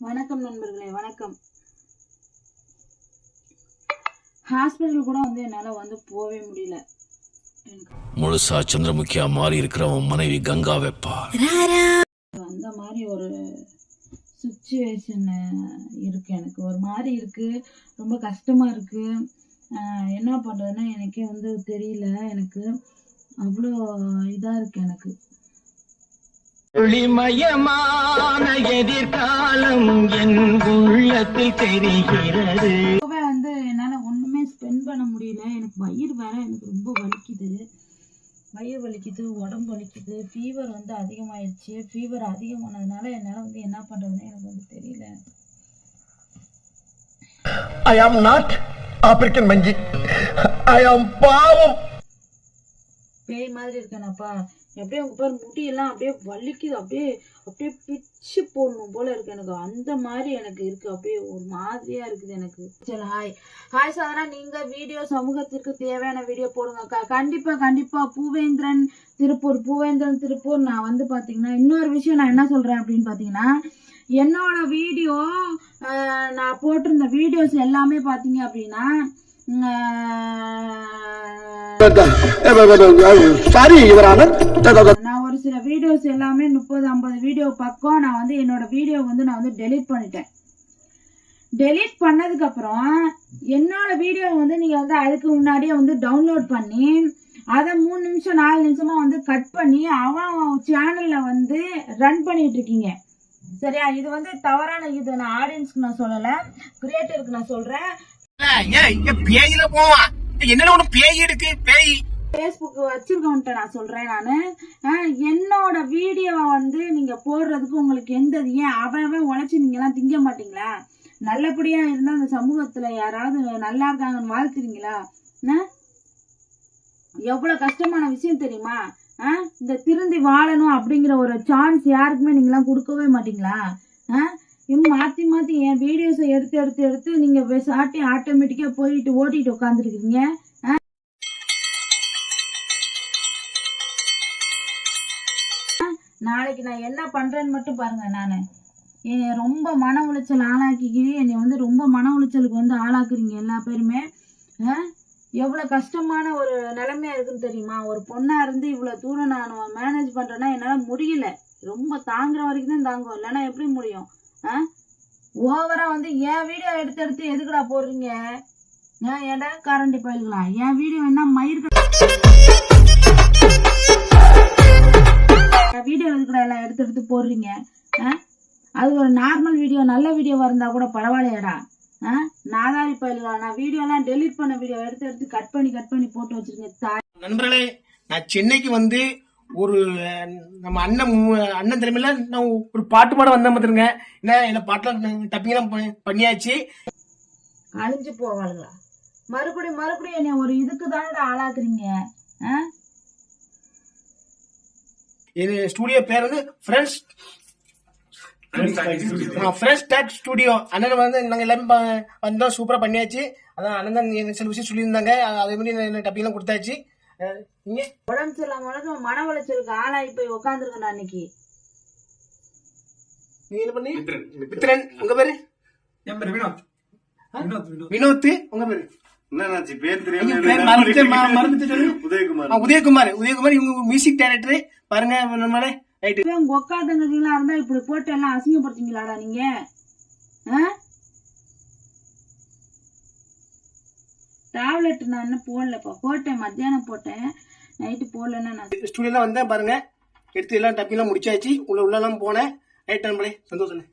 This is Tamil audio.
வணக்கம் நண்பர்களே வணக்கம். ஹாஸ்பிட்டல் கூட வந்து என்னால் வந்து போகவே முடியல. முழுசா சந்திரமுகியா மாறி இருக்கிறவன் மனைவி கங்கா வைப்பா. அந்த மாதிரி ஒரு சுச்சுவேஷன் இருக்கு எனக்கு. ஒரு மாதிரி இருக்கு ரொம்ப கஷ்டமா இருக்கு. ஆஹ் என்ன பண்றதுன்னா எனக்கே வந்து தெரியல. எனக்கு அவ்வளோ இதா இருக்கு எனக்கு. ஒளிமயமான எதிர்காலம் என் உள்ளத்தில் தெரிகிறது. வந்து என்னால் ஒன்றுமே ஸ்பெண்ட் பண்ண முடியல. எனக்கு வயிறு வேற எனக்கு ரொம்ப வலிக்குது. வயிறு வலிக்குது உடம்பு வலிக்குது. ஃபீவர் வந்து அதிகமாயிடுச்சு ஃபீவர் அதிகமானதுனால என்னால் வந்து என்ன பண்ணுறதுன்னு எனக்கு வந்து தெரியல. ஐ ஆம் நாட் ஆப்பிரிக்கன் மஞ்சி ஐ ஆம் பாவம். பேய் மாதிரி இருக்கேனப்பா. அப்படியே அவங்க பாரு முடியெல்லாம் அப்படியே வலிக்குது. அப்படியே அப்படியே பிச்சு போடணும் போல இருக்கு எனக்கு. அந்த மாதிரி எனக்கு இருக்கு. அப்படியே ஒரு மாதிரியா இருக்குது எனக்கு. சரி ஹாய் ஹாய் சாதனா நீங்க வீடியோ சமூகத்திற்கு தேவையான வீடியோ போடுங்க. கண்டிப்பா கண்டிப்பா. பூவேந்திரன் திருப்பூர் பூவேந்திரன் திருப்பூர். நான் வந்து பாத்தீங்கன்னா இன்னொரு விஷயம் நான் என்ன சொல்றேன் அப்படின்னு பாத்தீங்கன்னா என்னோட வீடியோ நான் போட்டிருந்த வீடியோஸ் எல்லாமே பார்த்தீங்க அப்படின்னா சாரி நான் ஒரு சில வீடியோஸ் எல்லாமே முப்பது ஐம்பது வீடியோ பக்கம் நான் வந்து என்னோட வீடியோ வந்து நான் வந்து டெலீட் பண்ணிட்டேன். டெலீட் பண்ணதுக்கு அப்புறம் என்னோட வீடியோ வந்து நீங்க வந்து அதுக்கு முன்னாடியே வந்து டவுன்லோட் பண்ணி அதை மூணு நிமிஷம் நாலு நிமிஷமா வந்து கட் பண்ணி அவன் சேனல்ல வந்து ரன் பண்ணிட்டு இருக்கீங்க. சரியா? இது வந்து தவறான இது. நான் ஆடியன்ஸ்க்கு நான் சொல்லல. கிரியேட்டருக்கு நான் சொல்றேன். பேயில போவான். என்னடா ஒண்ணு பேய் இருக்கு? பேய். ஃபேஸ்புக் வச்சிருக்கவன்ட்ட நான் சொல்றேன் நானு. என்னோட வீடியோவை வந்து நீங்க போடுறதுக்கு உங்களுக்கு எந்த ஏன் அவன் அவன் உழைச்சு நீங்க எல்லாம் திங்க மாட்டீங்களா? நல்லபடியா இருந்தா அந்த சமூகத்துல யாராவது நல்லா இருக்காங்கன்னு வாழ்த்துறீங்களா? அஹ்? எவ்வளவு கஷ்டமான விஷயம் தெரியுமா? ஆ? இந்த திருந்தி வாழணும் அப்படிங்கிற ஒரு சான்ஸ் யாருக்குமே நீங்களாம் கொடுக்கவே மாட்டீங்களா? ஆ? இவன் மாத்தி மாத்தி என் வீடியோ எடுத்து எடுத்து எடுத்து நீங்க சாட்டி ஆட்டோமேட்டிக்கா போயிட்டு ஓட்டிட்டு உட்காந்துருக்கீங்க நாளைக்கு நான் என்ன பண்றேன்னு மட்டும் பாருங்க நானு. என்னை ரொம்ப மன உளைச்சல் ஆளாக்கிக்கிட்டு என்னை வந்து ரொம்ப மன உளைச்சலுக்கு வந்து ஆளாக்குறீங்க எல்லா பேருமே. ஆ? எவ்வளவு கஷ்டமான ஒரு நிலைமையா இருக்குன்னு தெரியுமா? ஒரு பொண்ணா இருந்து இவ்வளவு தூரம் நான் மேனேஜ் பண்றேன்னா என்னால முடியல. ரொம்ப தாங்குற வரைக்கும் தான் தாங்கும் இல்லைன்னா எப்படி முடியும்? ஓவரா வந்து என் வீடியோ எடுத்து எடுத்து எதுக்குடா போடுறீங்க? ஏன் ஏடா கரண்டி போயிருக்கலாம் என் வீடியோ என்ன மயிருக்கு வீடியோ எதுக்குடா எல்லாம் எடுத்து எடுத்து போடுறீங்க? ஆ? அது ஒரு நார்மல் வீடியோ நல்ல வீடியோவா இருந்தா கூட பரவாயில்லையாடா. ஆ? நாதாரி பயிலுகளா? நான் வீடியோலாம் டெலீட் பண்ண வீடியோ எடுத்து எடுத்து கட் பண்ணி கட் பண்ணி போட்டு வச்சிருக்கேன் தாய். நண்பர்களே நான் சென்னைக்கு வந்து ஒரு நம்ம அண்ணன் அண்ணன் தலைமையில நான் ஒரு பாட்டு பாட வந்தேன் பார்த்துருங்க என்ன என்ன பாட்டுலாம் டப்பிங்லாம் பண்ணி- பண்ணியாச்சு. அழிஞ்சு போவாளுங்களா மறுபடியும் மறுபடியும் என்னை ஒரு இதுக்கு தானடா ஆளாக்குறீங்க? இது ஸ்டூடியோ பேர் வந்து ஃப்ரெண்ட்ஸ் ஃப்ரெண்ட்ஸ் டேக் ஸ்டுடியோ அண்ணன் வந்து நாங்க எல்லாமே ப- வந்தோம் சூப்பரா பண்ணியாச்சு. அதான் அண்ணன் சில விஷயம் சொல்லியிருந்தாங்க. அதே மாதிரி நான் டப்பிங்லாம் கொடுத்தாச்சு. உடம்பு சரியில்லாம மன உளைச்சலுக்கு ஆளாகி போய் உட்காந்துருக்கேன் அன்னைக்கு. நீங்க என்ன பண்ணி? மித்ரன் உங்க பேரு? வினோத். உங்க பேரு? என்னாச்சு பேர் ஐயோ, பேர். உதயகுமார். உதயகுமார். உதயகுமார் இவங்க மியூசிக் டைரக்டர் பாருங்க உங்க இருந்தா இப்படி போட்டு எல்லாம் அசிங்கப்படுத்தீங்களாடா நீங்க? டேப்லெட் நான் இன்னும் போடலப்பா. போட்டேன் மத்தியானம் போட்டேன். நைட்டு போடலன்னா நான் ஸ்டூடியோலாம் வந்தேன் பாருங்க. எடுத்து எல்லாம் டப்பிங்லாம் முடிச்சாச்சு. உள்ள உள்ளலாம் போனேன். ரைட் நம்மளே சந்தோஷம்